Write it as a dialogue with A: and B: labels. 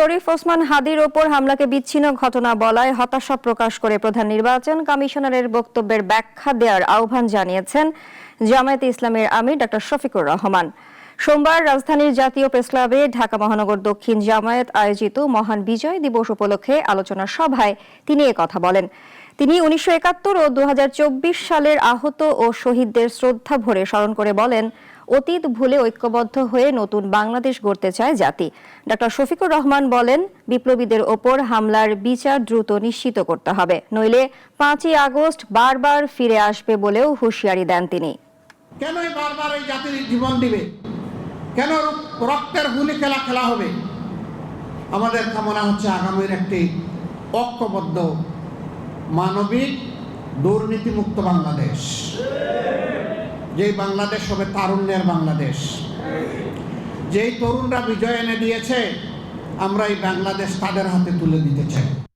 A: শরীফ ওসমান হাদির ওপর হামলাকে বিচ্ছিন্ন ঘটনা বলায় হতাশা প্রকাশ করে প্রধান নির্বাচন কমিশনারের বক্তব্যের ব্যাখ্যা দেওয়ার আহ্বান জানিয়েছেন জামায়াতে ইসলামের আমির ডক্টর শফিকুর রহমান। সোমবার রাজধানীর জাতীয় প্রেসক্লাবে ঢাকা মহানগর দক্ষিণ জামায়াত আয়োজিত মহান বিজয় দিবস উপলক্ষে আলোচনা সভায় তিনি কথা বলেন। তিনি উনিশশো একাত্তর ও দুহাজার চব্বিশ সালের আহত ও শহীদদের শ্রদ্ধা ভরে স্মরণ করে বলেন, অতীত ভুলে ঐক্যবদ্ধ হয়ে নতুন বাংলাদেশ গড়তে চায় জাতি। ডক্টর শফিকুর রহমান বলেন, বিপ্লবীদের ওপর হামলার বিচার দ্রুত নিশ্চিত করতে হবে, নইলে পাঁচই আগস্ট বারবার ফিরে আসবে বলেও হুঁশিয়ারি দেন তিনি।
B: কেনই বারবার এই জাতির জীবন দিবে? কেন রক্তের গুলি খেলা খেলা হবে? আমাদের কামনা হচ্ছে আগামীর একটি ঐক্যবদ্ধ মানবিক দুর্নীতিমুক্ত বাংলাদেশ। যেই বাংলাদেশ হবে তারুণ্যের বাংলাদেশ। যেই তরুণরা বিজয় এনে দিয়েছে, আমরা এই বাংলাদেশ তাদের হাতে তুলে দিতে চাই।